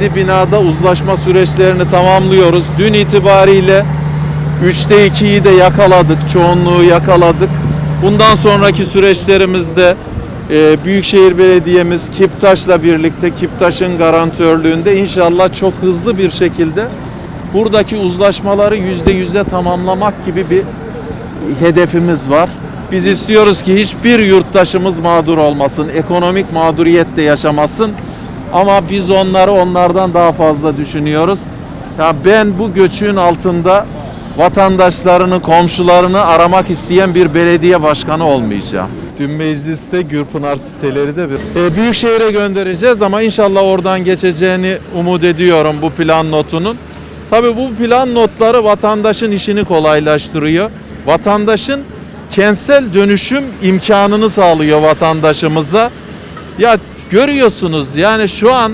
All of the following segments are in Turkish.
7 binada uzlaşma süreçlerini tamamlıyoruz. Dün itibariyle 3'te 2'yi de yakaladık, çoğunluğu yakaladık. Bundan sonraki süreçlerimizde e, Büyükşehir Belediye'miz Kiptaş'la birlikte Kiptaş'ın garantörlüğünde inşallah çok hızlı bir şekilde buradaki uzlaşmaları %100'e tamamlamak gibi bir hedefimiz var. Biz istiyoruz ki hiçbir yurttaşımız mağdur olmasın, ekonomik mağduriyet de yaşamasın. Ama biz onları onlardan daha fazla düşünüyoruz. Ya ben bu göçün altında vatandaşlarını, komşularını aramak isteyen bir belediye başkanı olmayacağım. Dün mecliste Gürpınar siteleri de bir e, Büyükşehir'e göndereceğiz ama inşallah oradan geçeceğini umut ediyorum bu plan notunun. Tabii bu plan notları vatandaşın işini kolaylaştırıyor. Vatandaşın kentsel dönüşüm imkanını sağlıyor vatandaşımıza. Ya görüyorsunuz yani şu an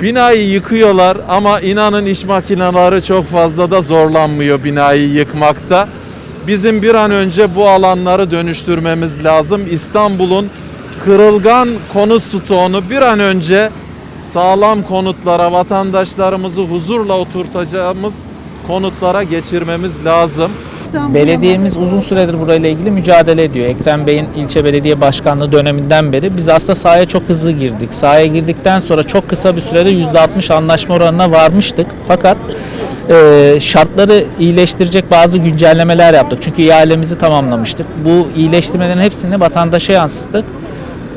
binayı yıkıyorlar ama inanın iş makineleri çok fazla da zorlanmıyor binayı yıkmakta. Bizim bir an önce bu alanları dönüştürmemiz lazım. İstanbul'un kırılgan konut stoğunu bir an önce sağlam konutlara, vatandaşlarımızı huzurla oturtacağımız konutlara geçirmemiz lazım. Belediyemiz uzun süredir burayla ilgili mücadele ediyor. Ekrem Bey'in ilçe belediye başkanlığı döneminden beri biz aslında sahaya çok hızlı girdik. Sahaya girdikten sonra çok kısa bir sürede %60 anlaşma oranına varmıştık. Fakat e, şartları iyileştirecek bazı güncellemeler yaptık. Çünkü ihalemizi tamamlamıştık. Bu iyileştirmelerin hepsini vatandaşa yansıttık.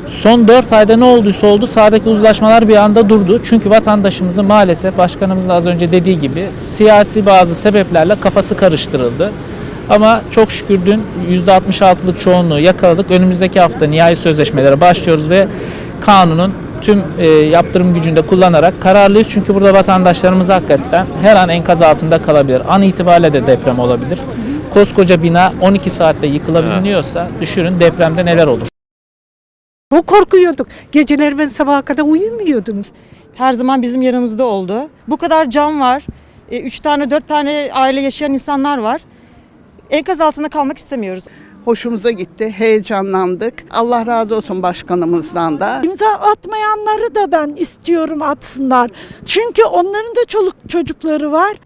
Son 4 ayda ne olduysa oldu sahadaki uzlaşmalar bir anda durdu. Çünkü vatandaşımızın maalesef başkanımızın az önce dediği gibi siyasi bazı sebeplerle kafası karıştırıldı. Ama çok şükür dün %66'lık çoğunluğu yakaladık. Önümüzdeki hafta nihai sözleşmelere başlıyoruz ve kanunun tüm e, yaptırım gücünde kullanarak kararlıyız. Çünkü burada vatandaşlarımız hakikaten her an enkaz altında kalabilir. An itibariyle de deprem olabilir. Koskoca bina 12 saatte yıkılabiliyorsa düşünün depremde neler olur. Çok korkuyorduk. Geceleri ben sabaha kadar uyumuyordunuz. her zaman bizim yanımızda oldu. Bu kadar can var. E, Üç tane, dört tane aile yaşayan insanlar var. Enkaz altında kalmak istemiyoruz. Hoşumuza gitti, heyecanlandık. Allah razı olsun başkanımızdan da. İmza atmayanları da ben istiyorum atsınlar. Çünkü onların da çoluk çocukları var.